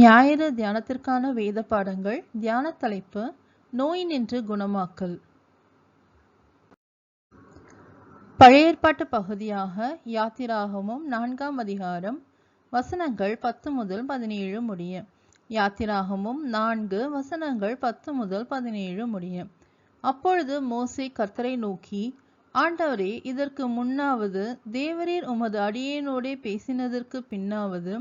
ஞாயிறு தியானத்திற்கான வேத பாடங்கள் தியான தலைப்பு நோய் நின்று குணமாக்கல். பழைய ஏற்பாட்டு பகுதியாக யாத்திராகமும் நான்காம் அதிகாரம் வசனங்கள் பத்து முதல் பதினேழு முடிய. யாத்திராகமும் நான்கு வசனங்கள் பத்து முதல் பதினேழு முடிய. அப்பொழுது மோசே கர்த்தரை நோக்கி ஆண்டவரே இதற்கு முன்னாவது தேவரீர் உமது அடியேனோடே பேசினதற்கு பின்னாவது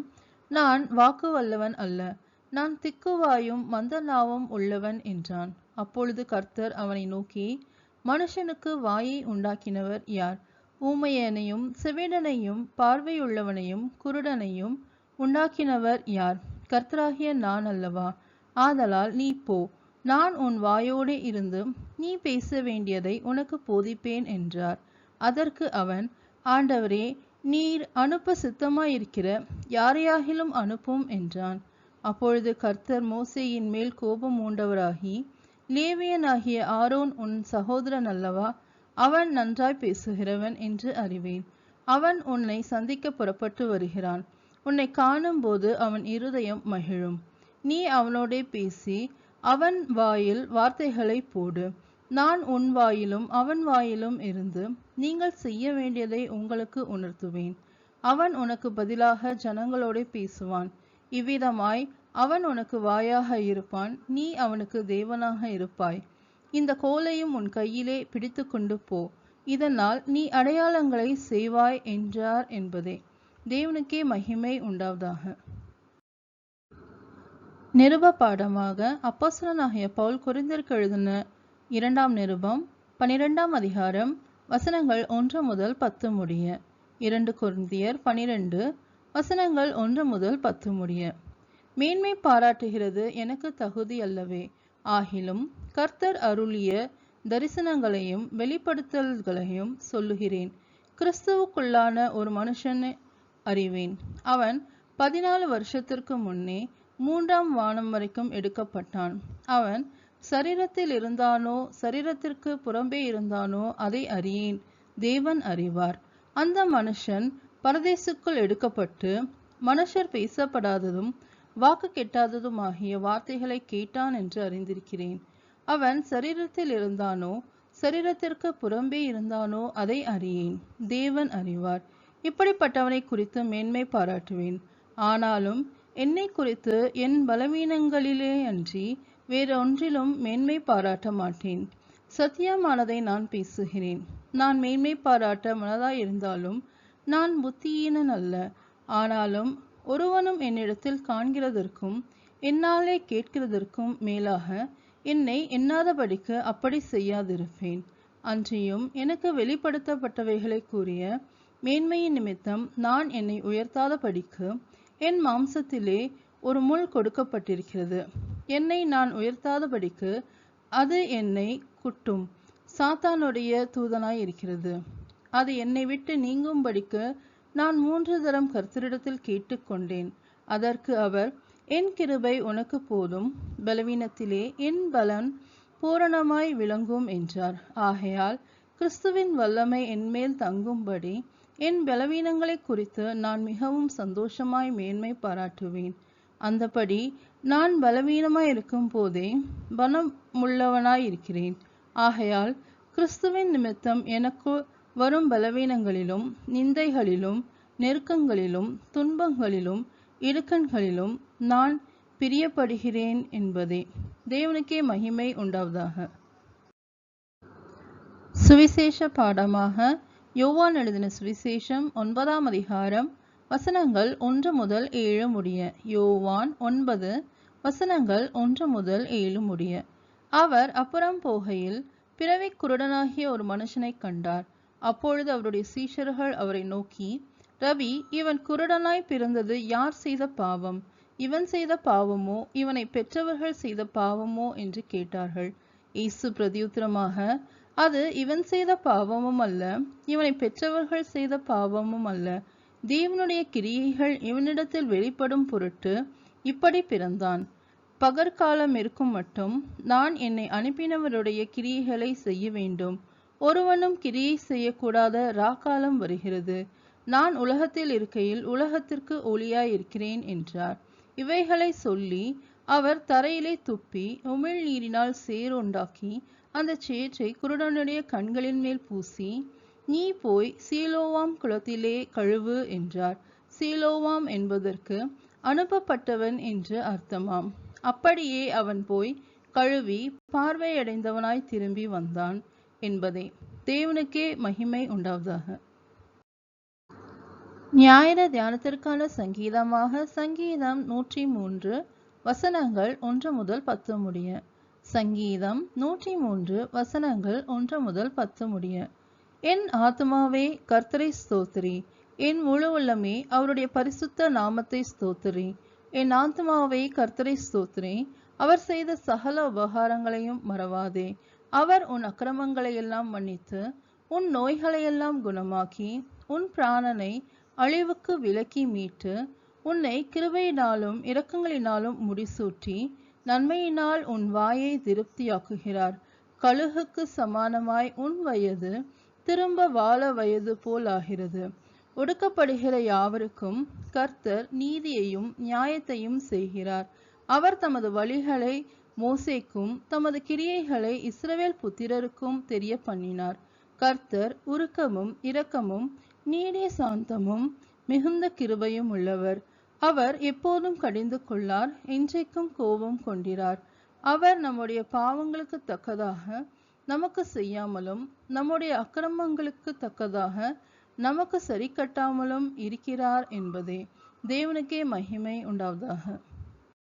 நான் வாக்கு வல்லவன் அல்ல. நான் திக்குவாயும் மந்தநாவும் உள்ளவன் என்றான். அப்பொழுது கர்த்தர் அவனை நோக்கி மனுஷனுக்கு வாயை உண்டாக்கினவர் யார்? ஊமையனையும் செவிடனையும் பார்வையுள்ளவனையும் குருடனையும் உண்டாக்கினவர் யார்? கர்த்தராகிய நான் அல்லவா? ஆதலால் நீ போ. நான் உன் வாயோடு இருந்து நீ பேச வேண்டியதை உனக்கு போதிப்பேன் என்றார். அதற்கு அவன் ஆண்டவரே நீர் அனுப்ப சித்தமாயிருக்கிற யாரையாகிலும் அனுப்பும் என்றான். அப்பொழுது கர்த்தர் மோசேயின் மேல் கோபம் மூண்டவராகி லேவியனாகிய ஆரோன் உன் சகோதரன் அல்லவா? அவன் நன்றாய் பேசுகிறவன் என்று அறிவேன். அவன் உன்னை சந்திக்க புறப்பட்டு வருகிறான். உன்னை காணும்போது அவன் இருதயம் மகிழும். நீ அவனோடே பேசி அவன் வாயில் வார்த்தைகளை போடு. நான் உன் வாயிலும் அவன் வாயிலும் இருந்து நீங்கள் செய்ய வேண்டியதை உங்களுக்கு உணர்த்துவேன். அவன் உனக்கு பதிலாக ஜனங்களோட பேசுவான். இவ்விதமாய் அவன் உனக்கு வாயாக இருப்பான் நீ அவனுக்கு தேவனாக இருப்பாய். இந்த கோலையும் உன் கையிலே பிடித்து கொண்டு போ. இதனால் நீ அடையாளங்களை செய்வாய் என்றார் என்பதே. தேவனுக்கே மகிமை உண்டாவதாக. நிருப பாடமாக அப்போஸ்தலனாகிய பவுல் குறிந்திற்கு எழுதின இரண்டாம் நிருபம் பனிரெண்டாம் அதிகாரம் வசனங்கள் ஒன்று முதல் பத்து முடிய. இரண்டு குருந்தியர் பனிரெண்டு வசனங்கள் ஒன்று முதல் பத்து முடிய. மேன்மை பாராட்டுகிறது எனக்கு தகுதி அல்லவே. ஆகிலும் கர்த்தர் அருளிய தரிசனங்களையும் வெளிப்படுத்தல்களையும் சொல்லுகிறேன். கிறிஸ்துவுக்குள்ளான ஒரு மனுஷனை அறிவேன். அவன் பதினாலு வருஷத்திற்கு முன்னே மூன்றாம் வானம் வரைக்கும் எடுக்கப்பட்டான். அவன் சரீரத்தில் இருந்தானோ சரீரத்திற்கு புறம்பே இருந்தானோ அதை அறியேன். தேவன் அறிவார். அந்த மனுஷன் பரதேசுக்குள் எடுக்கப்பட்டு மனுஷர் பேசப்படாததும் வாக்கு கெட்டாததுமாகிய வார்த்தைகளை கேட்டான் என்று அறிந்திருக்கிறேன். அவன் சரீரத்தில் இருந்தானோ சரீரத்திற்கு புறம்பே இருந்தானோ அதை அறியேன். தேவன் அறிவார். இப்படிப்பட்டவனை குறித்து மேன்மை பாராட்டுவேன். ஆனாலும் என்னை குறித்து என் பலவீனங்களிலே அன்றி வேறொன்றிலும் மேன்மை பாராட்ட மாட்டேன். சத்தியமானதை நான் பேசுகிறேன். நான் மேன்மை பாராட்ட மனதாயிருந்தாலும் நான் புத்தியீனன் அல்ல. ஆனாலும் ஒருவனும் என்னிடத்தில் காண்கிறதற்கும் என்னாலே கேட்கிறதற்கும் மேலாக என்னை எண்ணாதபடிக்கு அப்படி செய்யாதிருப்பேன். அன்றியும் எனக்கு வெளிப்படுத்தப்பட்டவைகளை கூறிய மேன்மையின் நிமித்தம் நான் என்னை உயர்த்தாதபடிக்கு என் மாம்சத்திலே ஒரு முள் கொடுக்கப்பட்டிருக்கிறது. என்னை நான் உயர்த்தாதபடிக்கு அது என்னை குட்டும். சாத்தானுடைய தூதனாய் இருக்கிறது அது என்னை விட்டு நீங்கும்படிக்கு நான் மூன்று தரம் கர்த்தரிடத்தில் கேட்டுக்கொண்டேன். அதற்கு அவர் என் கிருபை உனக்கு போதும். பலவீனத்திலே என் பலன் பூரணமாய் விளங்கும் என்றார். ஆகையால் கிறிஸ்துவின் வல்லமை என்மேல் தங்கும்படி என் பலவீனங்களை குறித்து நான் மிகவும் சந்தோஷமாய் மேன்மை பாராட்டுவேன். அந்தபடி நான் பலவீனமாய் இருக்கும் போதே பணமுள்ளவனாய் இருக்கிறேன் ஆகையால் கிறிஸ்துவின் நிமித்தம் எனக்கு வரும் பலவீனங்களிலும் நிந்தைகளிலும் நெருக்கங்களிலும் துன்பங்களிலும் இடுக்கண்களிலும் நான் பிரியப்படுகிறேன் என்பதே தேவனுக்கே மகிமை உண்டாவதாக. சுவிசேஷ பாடமாக யோவான் எழுதின சுவிசேஷம் ஒன்பதாம் அதிகாரம் வசனங்கள் ஒன்று முதல் ஏழு முடிய. யோவான் ஒன்பது வசனங்கள் ஒன்று முதல் ஏழு முடிய. அவர் அப்புறம் போகையில் பிறவி குருடனாகிய ஒரு மனுஷனை கண்டார். அப்பொழுது அவருடைய சீஷர்கள் அவரை நோக்கி ரவி இவன் குருடனாய் பிறந்தது யார் செய்த பாவம்? இவன் செய்த பாவமோ? இவனை பெற்றவர்கள் செய்த பாவமோ? என்று கேட்டார்கள். இயேசு பிரதியுத்திரமாக அது இவன் செய்த பாவமும் அல்ல இவனை பெற்றவர்கள் செய்த பாவமும் அல்ல. தேவனுடைய கிரியைகள் இவனிடத்தில் வெளிப்படும் பொருட்டு இப்படி பிறந்தான். பகற்காலம் இருக்கும் மட்டும் நான் என்னை அனுப்பினவருடைய கிரியைகளை செய்ய வேண்டும். ஒருவனும் கிரியை செய்யக்கூடாத ராக்காலம் வருகிறது. நான் உலகத்தில் இருக்கையில் உலகத்திற்கு ஒளியாயிருக்கிறேன் என்றார். இவைகளை சொல்லி அவர் தரையிலே துப்பி உமிழ்நீரினால் சேர் உண்டாக்கி அந்த சேற்றை குருடனுடைய கண்களின் மேல் பூசி நீ போய் சீலோவாம் குளத்திலே கழுவு என்றார். சீலோவாம் என்பதற்கு அனுப்பப்பட்டவன் என்று அர்த்தமாம். அப்படியே அவன் போய் கழுவி பார்வையடைந்தவனாய் திரும்பி வந்தான் என்பதே. தேவனுக்கே மகிமை உண்டாவதாக. ஞாயிறு தியானத்திற்கான சங்கீதமாக சங்கீதம் நூற்றி மூன்று வசனங்கள் ஒன்று முதல் பத்து முடிய. சங்கீதம் நூற்றி மூன்று வசனங்கள் ஒன்று முதல் பத்து முடிய. என் ஆத்மாவே கர்த்தரை ஸ்தோத்திரி. என் முழு உள்ளமே அவருடைய பரிசுத்த நாமத்தை ஸ்தோத்திரி. என் ஆத்மாவே கர்த்தரை ஸ்தோத்திரி. அவர் செய்த சகல உபகாரங்களையும் மறவாதே. அவர் உன் அக்கிரமங்களை எல்லாம் மன்னித்து உன் நோய்களையெல்லாம் குணமாக்கி உன் பிராணனை அழிவுக்கு விலக்கி மீட்டு உன்னை கிருபையினாலும் இரக்கங்களினாலும் முடிசூட்டி நன்மையினால் உன் வாயை திருப்தியாக்குகிறார். கழுகுக்கு சமானமாய் உன் வயது திரும்ப வாழ வயது போல் ஆகிறது. ஒடுக்கப்படுகிற யாவருக்கும் கர்த்தர் நீதியையும் நியாயத்தையும் செய்கிறார். அவர் தமது வழிகளை மோசேக்கும் தமது கிரியைகளை இஸ்ரவேல் புத்திரருக்கும் தெரிய பண்ணினார் கர்த்தர் உருக்கமும் இரக்கமும் நீடிய சாந்தமும் மிகுந்த கிருபையும் உள்ளவர். அவர் எப்போதும் கடிந்து கொள்ளார் என்றைக்கும் கோபம் கொண்டிரார். அவர் நம்முடைய பாவங்களுக்கு தக்கதாக நமக்கு செய்யாமலும் நம்முடைய அக்கிரமங்களுக்கு தக்கதாக நமக்கு சரி கட்டாமலும் இருக்கிறார் என்பதே தேவனுக்கே மகிமை உண்டாவதாக.